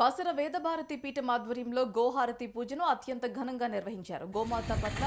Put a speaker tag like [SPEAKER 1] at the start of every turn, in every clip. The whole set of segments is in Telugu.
[SPEAKER 1] బాసర వేదభారతి పీఠం ఆధ్వర్యంలో గోహారతి పూజను అత్యంత ఘనంగా నిర్వహించారు. గోమాత పట్ల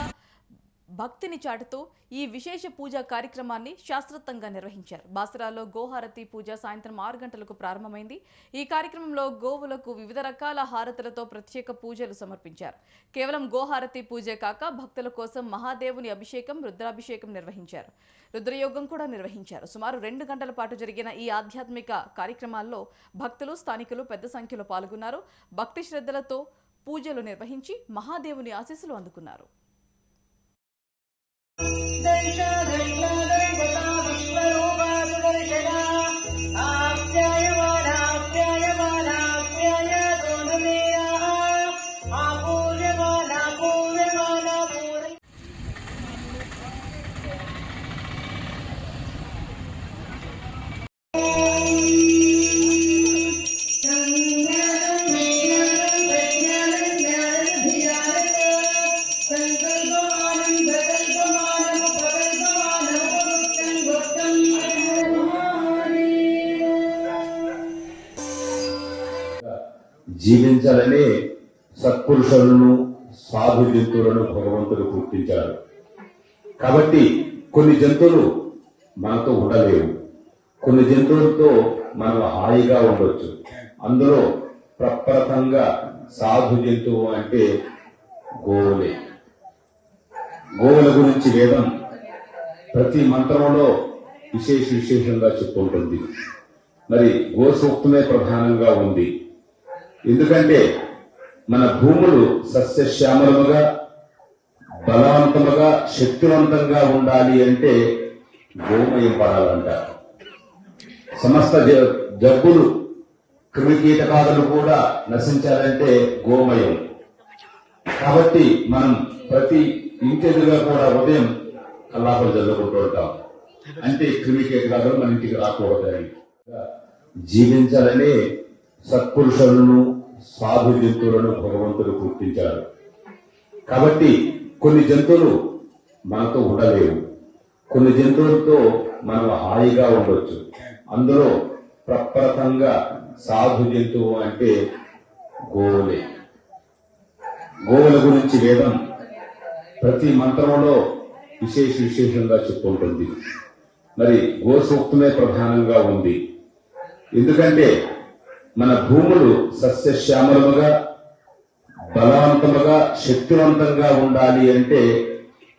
[SPEAKER 1] భక్తిని చాటుతూ ఈ విశేష పూజా కార్యక్రమాన్ని శాస్త్రోత్తంగా నిర్వహించారు. బాసరాలో గోహారతి పూజ సాయంత్రం ఆరు గంటలకు ప్రారంభమైంది. ఈ కార్యక్రమంలో గోవులకు వివిధ రకాల హారతులతో ప్రత్యేక పూజలు సమర్పించారు. కేవలం గోహారతి పూజే కాక భక్తుల కోసం మహాదేవుని అభిషేకం రుద్రాభిషేకం నిర్వహించారు. రుద్రయోగం కూడా నిర్వహించారు. సుమారు రెండు గంటల పాటు జరిగిన ఈ ఆధ్యాత్మిక కార్యక్రమాల్లో భక్తులు స్థానికులు పెద్ద సంఖ్యలో పాల్గొన్నారు. భక్తి శ్రద్ధలతో పూజలు నిర్వహించి మహాదేవుని ఆశీస్సులు అందుకున్నారు.
[SPEAKER 2] station జీవించాలనే సత్పురుషులను సాధు జంతువులను భగవంతుడు గుర్తించాడు. కాబట్టి కొన్ని జంతువులు మనతో ఉండలేవు. కొన్ని జంతువులతో మనం హాయిగా ఉండొచ్చు. అందులో ప్రప్రథంగా సాధు జంతువు అంటే గోవులే. గోవుల గురించి వేదం ప్రతి మంత్రంలో విశేష విశేషంగా చెప్పుకుంటుంది మరి గో సూక్తమే ప్రధానంగా ఉంది. ఎందుకంటే మన భూములు సస్యశ్యామలముగా బలవంతముగా శక్తివంతంగా ఉండాలి అంటే గోమయం పడాలంట సమస్త జ- జబ్బులు క్రిమికీటకాదులు కూడా నశించాలంటే గోమయం. కాబట్టి మనం ప్రతి ఇంటెదుగా కూడా ఉదయం కల్లాపలు చదువుకుంటూ ఉంటాం. అంటే క్రిమికీటకాదులు మన ఇంటికి రాకూడదని. జీవించాలనే సత్పురుషులను సాధు జంతువులను భగవంతుడు గుర్తించారు కాబట్టి కొన్ని జంతువులు మనతో ఉండలేవు. కొన్ని జంతువులతో మనం హాయిగా ఉండొచ్చు. అందులో ప్రప్రథంగా సాధు జంతువు అంటే గోవులే. గోవుల గురించి వేదం ప్రతి మంత్రంలో విశేష విశేషంగా చెప్పుకుంటుంది. మరి గో సూక్తమే ప్రధానంగా ఉంది. ఎందుకంటే మన భూములు సస్యశ్యామలముగా బలవంతముగా శక్తివంతంగా ఉండాలి అంటే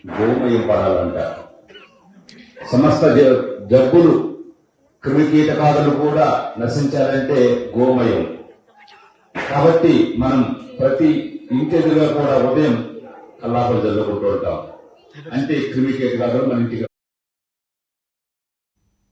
[SPEAKER 2] గోమయం పడాలంట సమస్త జబ్బులు క్రిమికీటకాదులు కూడా నశించాలంటే గోమయం. కాబట్టి మనం ప్రతి ఇంటెదుగా కూడా ఉదయం కల్లాపలు చదువుకుంటూ ఉంటాం. అంటే క్రిమికీటకాదులు మన ఇంటికి